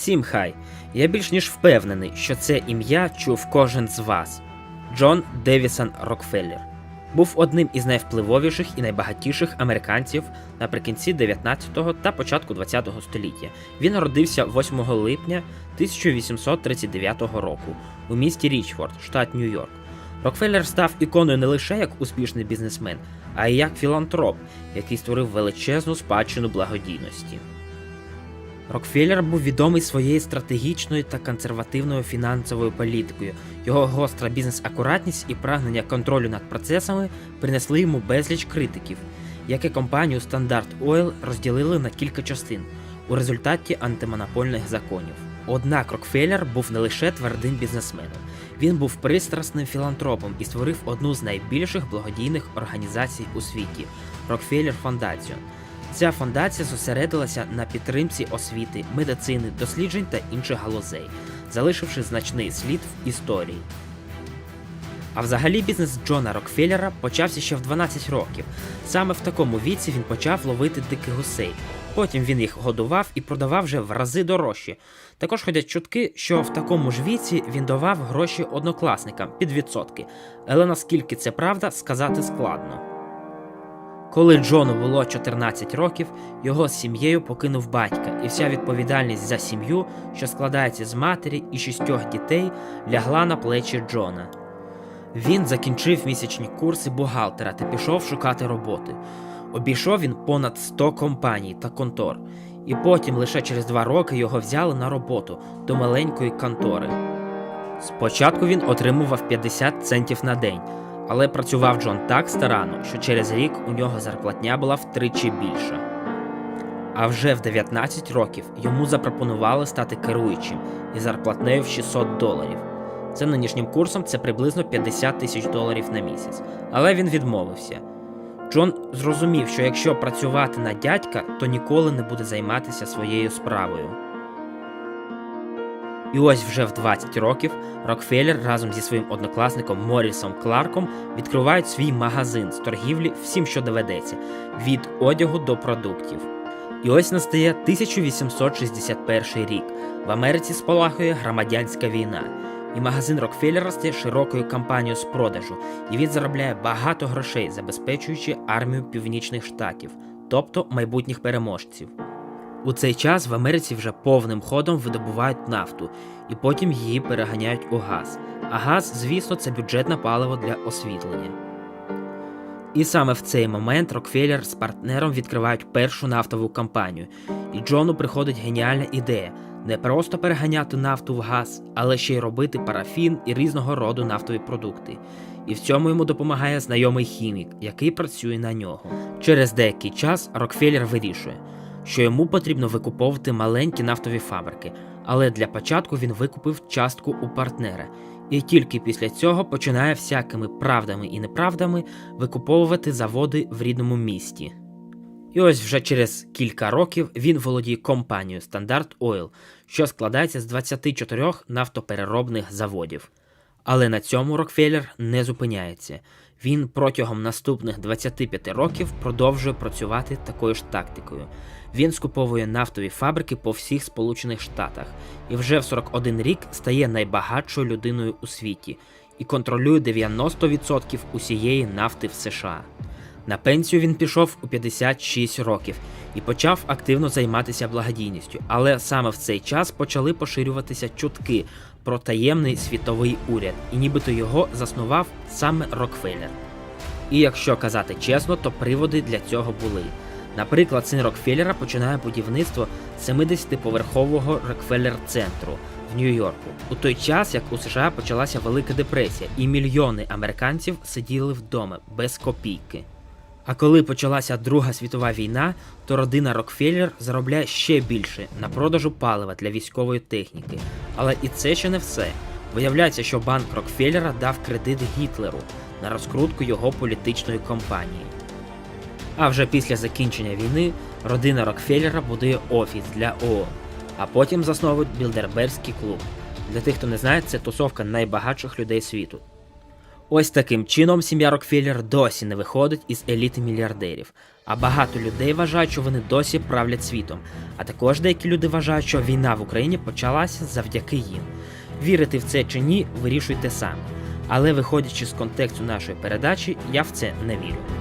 Всім хай. Я більш ніж впевнений, що це ім'я чув кожен з вас. Джон Девісон Рокфеллер був одним із найвпливовіших і найбагатіших американців наприкінці 19-го та початку 20-го століття. Він народився 8 липня 1839 року у місті Річфорд, штат Нью-Йорк. Рокфеллер став іконою не лише як успішний бізнесмен, а й як філантроп, який створив величезну спадщину благодійності. Рокфеллер був відомий своєю стратегічною та консервативною фінансовою політикою. Його гостра бізнес-акуратність і прагнення контролю над процесами принесли йому безліч критиків, як і компанію Standard Oil розділили на кілька частин у результаті антимонопольних законів. Однак Рокфеллер був не лише твердим бізнесменом, він був пристрасним філантропом і створив одну з найбільших благодійних організацій у світі Rockefeller Foundation. Ця фондація зосередилася на підтримці освіти, медицини, досліджень та інших галузей, залишивши значний слід в історії. А взагалі бізнес Джона Рокфеллера почався ще в 12 років. Саме в такому віці він почав ловити диких гусей. Потім він їх годував і продавав вже в рази дорожче. Також ходять чутки, що в такому ж віці він давав гроші однокласникам під відсотки, але наскільки це правда, сказати складно. Коли Джону було 14 років, його з сім'єю покинув батька, і вся відповідальність за сім'ю, що складається з матері і шістьох дітей, лягла на плечі Джона. Він закінчив місячні курси бухгалтера та пішов шукати роботи. Обійшов він понад 100 компаній та контор, і потім лише через два роки його взяли на роботу до маленької контори. Спочатку він отримував 50 центів на день, але працював Джон так старанно, що через рік у нього зарплатня була втричі більша. А вже в 19 років йому запропонували стати керуючим із зарплатнею в 600 доларів. За нинішнім курсом це приблизно 50 тисяч доларів на місяць, але він відмовився. Джон зрозумів, що якщо працювати на дядька, то ніколи не буде займатися своєю справою. І ось вже в 20 років Рокфеллер разом зі своїм однокласником Моррісом Кларком відкривають свій магазин з торгівлі всім, що доведеться, від одягу до продуктів. І ось настає 1861 рік. В Америці спалахує громадянська війна. І магазин Рокфеллера стає широкою кампанією з продажу, і він заробляє багато грошей, забезпечуючи армію північних штатів, тобто майбутніх переможців. У цей час в Америці вже повним ходом видобувають нафту, і потім її переганяють у газ. А газ, звісно, це бюджетне паливо для освітлення. І саме в цей момент Рокфеллер з партнером відкривають першу нафтову компанію, і Джону приходить геніальна ідея не просто переганяти нафту в газ, але ще й робити парафін і різного роду нафтові продукти. І в цьому йому допомагає знайомий хімік, який працює на нього. Через деякий час Рокфеллер вирішує, що йому потрібно викуповувати маленькі нафтові фабрики, але для початку він викупив частку у партнера, і тільки після цього починає всякими правдами і неправдами викуповувати заводи в рідному місті. І ось вже через кілька років він володіє компанією Standard Oil, що складається з 24 нафтопереробних заводів. Але на цьому Рокфеллер не зупиняється. Він протягом наступних 25 років продовжує працювати такою ж тактикою. Він скуповує нафтові фабрики по всіх Сполучених Штатах і вже в 41 рік стає найбагатшою людиною у світі і контролює 90% усієї нафти в США. На пенсію він пішов у 56 років і почав активно займатися благодійністю, але саме в цей час почали поширюватися чутки про таємний світовий уряд, і нібито його заснував саме Рокфеллер. І якщо казати чесно, то приводи для цього були. Наприклад, син Рокфеллера починає будівництво 70-поверхового Рокфеллер-центру в Нью-Йорку у той час, як у США почалася Велика депресія, і мільйони американців сиділи вдома без копійки. А коли почалася Друга світова війна, то родина Рокфеллер заробляє ще більше на продажу палива для військової техніки. Але і це ще не все. Виявляється, що банк Рокфеллера дав кредит Гітлеру на розкрутку його політичної кампанії. А вже після закінчення війни родина Рокфеллера будує офіс для ООН, а потім засновують Білдерберський клуб. Для тих, хто не знає, це тусовка найбагатших людей світу. Ось таким чином сім'я Рокфеллер досі не виходить із еліти мільярдерів. А багато людей вважають, що вони досі правлять світом. А також деякі люди вважають, що війна в Україні почалася завдяки їм. Вірити в це чи ні, вирішуйте самі. Але виходячи з контексту нашої передачі, я в це не вірю.